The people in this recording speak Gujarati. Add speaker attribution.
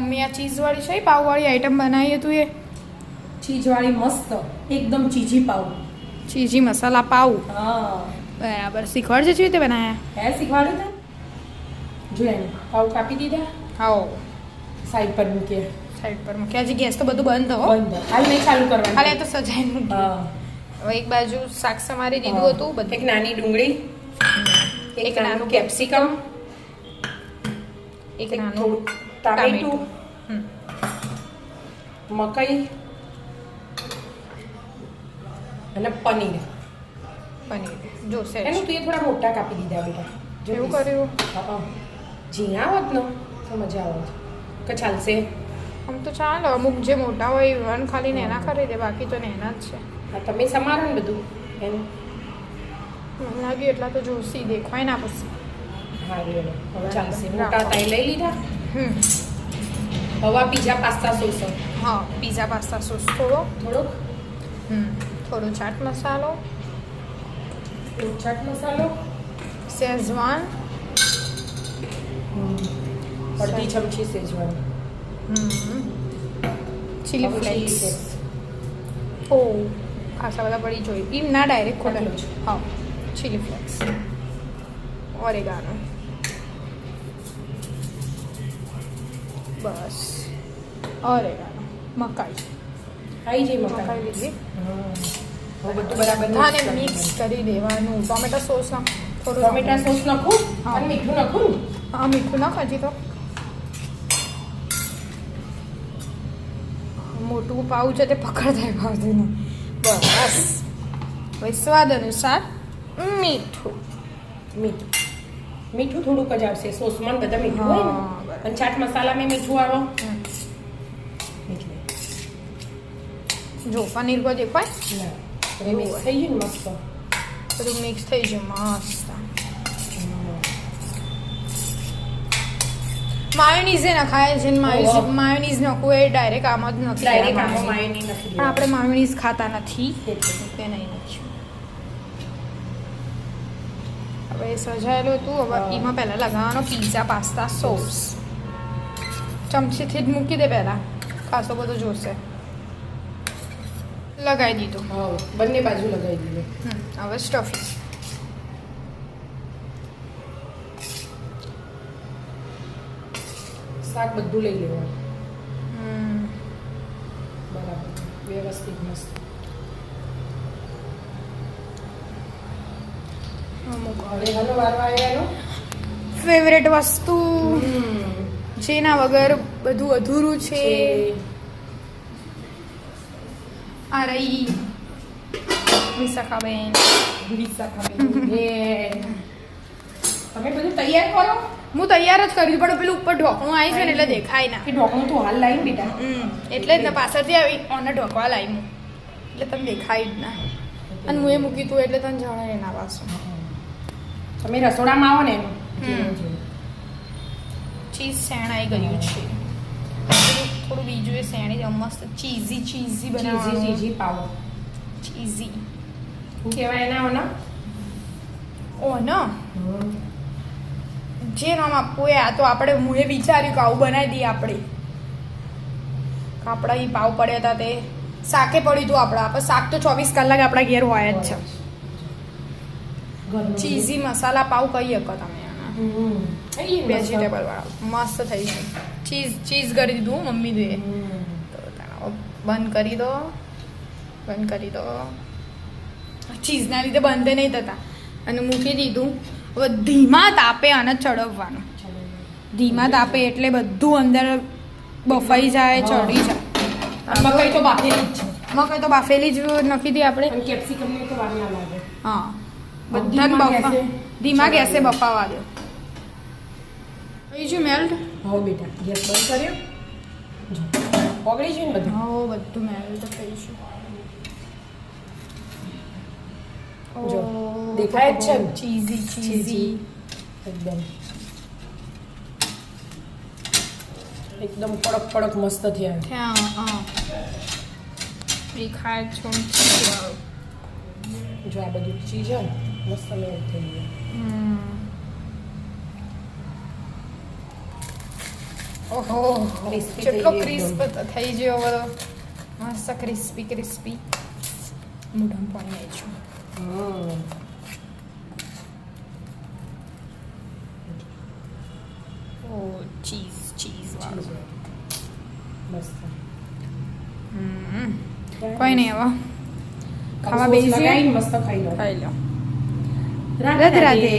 Speaker 1: મમ્મી આ ચીઝવાળી છે પાવવાળી આઈટમ બનાવી હતું એ.
Speaker 2: ચીઝવાળી મસ્ત. એકદમ ચીજી પાવ
Speaker 1: ચીઝી મસાલા પાવ
Speaker 2: હા.
Speaker 1: બરાબર. શીખવાડજે છે રીતે બનાવ્યા
Speaker 2: હે શીખવાડ્યું તને જો એમ પાવ કાપી દીધા.
Speaker 1: આવો
Speaker 2: સાઈડ પર મૂકીએ
Speaker 1: સાઈડ પર મૂક્યા. હજી ગેસ તો બધું બંધ હો.
Speaker 2: બંધ. હાલ નહીં ચાલુ કરવાનું.
Speaker 1: હાલ એ તો સજાઈ મૂકી
Speaker 2: હા.
Speaker 1: હવે એક બાજુ શાક સમારી દીધું હતું
Speaker 2: એક નાની ડુંગળી.
Speaker 1: એક નાનું
Speaker 2: કેપ્સિકમ
Speaker 1: એક નાનું
Speaker 2: ટામેટું. મકાઈ અને પનીર.
Speaker 1: પનીર. જોશે.
Speaker 2: એનું તું થોડા મોટા કાપી દીધા બેટા જેવું
Speaker 1: કર્યું?
Speaker 2: હા ઝીણા હોત ને તો મજા આવત. કે ચાલશે?
Speaker 1: આમ તો ચાલો. અમુક જે મોટા હોય વન ખાલી નેના કરી દે બાકી તો નેના જ છે.
Speaker 2: તમે સમારો ને બધું એમ.
Speaker 1: મને લાગ્યું એટલા તો જોશી દેખાય ના પછી.
Speaker 2: હા ચાલશે. મોટા તાઈ લઈ લીધા. હવે પીઝા પાસ્તા સોસ.
Speaker 1: હા પીઝા પાસ્તા સોસ. થોડો?
Speaker 2: થોડોક?
Speaker 1: હમ. થોડો ચાટ મસાલો.
Speaker 2: ચાટ મસાલો.
Speaker 1: શેઝવાન
Speaker 2: અડધી ચમચી સેજવાન
Speaker 1: ચીલી ફ્લેક્સ. ઓ ખાસા બધા પડી જોઈ એમ ના ડાયરેક્ટ
Speaker 2: ખોલેલું છે
Speaker 1: હા ચીલી ફ્લેક્સ. ઓરેગાનો. બસ. અરે મકાઈ.
Speaker 2: આવી જઈ
Speaker 1: મકાઈ. લીધી.
Speaker 2: બધું બરાબર
Speaker 1: બધાને મિક્સ કરી દેવાનું. ટોમેટો સોસ ના થોડું
Speaker 2: ટોમેટા સોસ નાખું. અને મીઠું નાખું?
Speaker 1: હા મીઠું નાખ હજી તો. મોટું પાઉં છે તે પકડતા ભાવતું નહીં બસ. હવે સ્વાદ અનુસાર મીઠું.
Speaker 2: મીઠું. મીઠું થોડુંક જ આવશે સોસમાં બધા મીઠું હોય ને. અને ચાટ મસાલામાં મીઠું આવો.
Speaker 1: જો પનીર
Speaker 2: બધે હવે મિક્સ. થઈ ગયું મસ્ત.
Speaker 1: બધું મિક્સ થઈ ગયું મસ્ત. માયોનીઝ એ નખાય છે. માયોનીઝ માયોનીઝ નખવું એ ડાયરેક્ટ આમ જ નથી
Speaker 2: ડાયરેક્ટ આમાં નથી
Speaker 1: પણ આપણે માયોનીઝ ખાતા નથી.
Speaker 2: એટલે.
Speaker 1: નહીં. નાખ્યું હવે સજાયેલું હતું હવે. એમાં પહેલાં લગાવવાનો પીઝા પાસ્તા સોસ ચમચીથી જ મૂકી દે પહેલાં. ખાસો બધો જોશે. લગાવી દીધું.
Speaker 2: બંને બાજુ લગાવી દીધું.
Speaker 1: હવે સ્ટફિંગ
Speaker 2: શાક બધું લઈ લેવાનું. બરાબર. વ્યવસ્થિત મસ્ત.
Speaker 1: અમુક
Speaker 2: હવે હાલો વારો આવ્યો એનો
Speaker 1: ફેવરેટ વસ્તુ.
Speaker 2: હમ.
Speaker 1: જેના વગર બધું અધૂરું છે. આ રહી. વિશાખાબેન.
Speaker 2: વિશાખાબેન બેન. તમે બધું તૈયાર કરો?
Speaker 1: હું તૈયાર જ કરી પણ પેલું ઉપર ઢોકણું આવી છે ને એટલે દેખાય ના.
Speaker 2: ઢોકણું તો હાલ લાવી બેટા.
Speaker 1: એટલે જ ને પાછળથી આવી ઓને ઢોકવા લાવી હું એટલે તને દેખાય જ ના. અને હું એ મૂકી તું એટલે તને જણાય ના પાછું
Speaker 2: તમે રસોડામાં આવો ને. એનું.
Speaker 1: ચીઝ શેણાઈ ગયું છે. થોડું બીજું એ શેણી મસ્ત ચીઝી ચીઝી બનાવી
Speaker 2: ચીઝી પાવો
Speaker 1: ચીઝી
Speaker 2: શું? કહેવાય એના ઓના?
Speaker 1: ઓના? જે નામ આપવું એ આ તો આપણે હું એ વિચાર્યું કે આવું બનાવી દઈએ આપણે. આપણા એ પાવ પડ્યા હતા તે. શાકે પડ્યું હતું આપણા. પણ શાક તો ચોવીસ કલાક આપણા ઘેર હોય જ છે. ચીઝી મસાલા પાવ કહી શકો તમે. વેજીટેબલ વાળા મસ્ત. થઈ છે ચીઝ ચીઝ કરી દીધું મમ્મી દે. તો બંધ કરી દો. બંધ કરી દો. ચીઝના લીધે બંધ નહીં થતા. અને મૂકી દીધું. હવે ધીમા તાપે આને ચડવવાનું. ધીમા તાપે એટલે બધું અંદર બફાઈ જાય ચડી જાય.
Speaker 2: મકાઈ તો બાફેલી જ છે.
Speaker 1: મકાઈ તો બાફેલી જ નખી દી આપણે.
Speaker 2: કેપ્સિકમ ને તો
Speaker 1: હા. બધાને બફા ધીમા ગેસે બફાવા દો. બીજું મેલ્ટ
Speaker 2: હો બેટા ગેસ બંધ કર્યો જો ઓગળી છે ને બધું
Speaker 1: હા બધું મેલ્ટ થઈ છે
Speaker 2: જો, દેખાય જ છે ને?
Speaker 1: ચીઝી ચીઝી
Speaker 2: એકદમ એકદમ કડક કડક મસ્ત થયા
Speaker 1: ત્યાં હા દેખાય જ છે ચીઝી વાળું.
Speaker 2: જો આ બધું ચીજ હોય ને મસ્ત મેળ થઈ ગયું
Speaker 1: હમ. ઓહો. કેટલો ક્રિસ્પ થઈ ગયો બધો. મસ્ત ક્રિસ્પી ક્રિસ્પી મોઢામાં પાણી આવી છું. ઓ ચીઝ ચીઝ વાળું. કોઈ નહીં હવે. ખાવા?
Speaker 2: લગાવીને મસ્ત ખાઈ લો.
Speaker 1: ખાઈ લો.
Speaker 2: રાધે
Speaker 1: રાધે.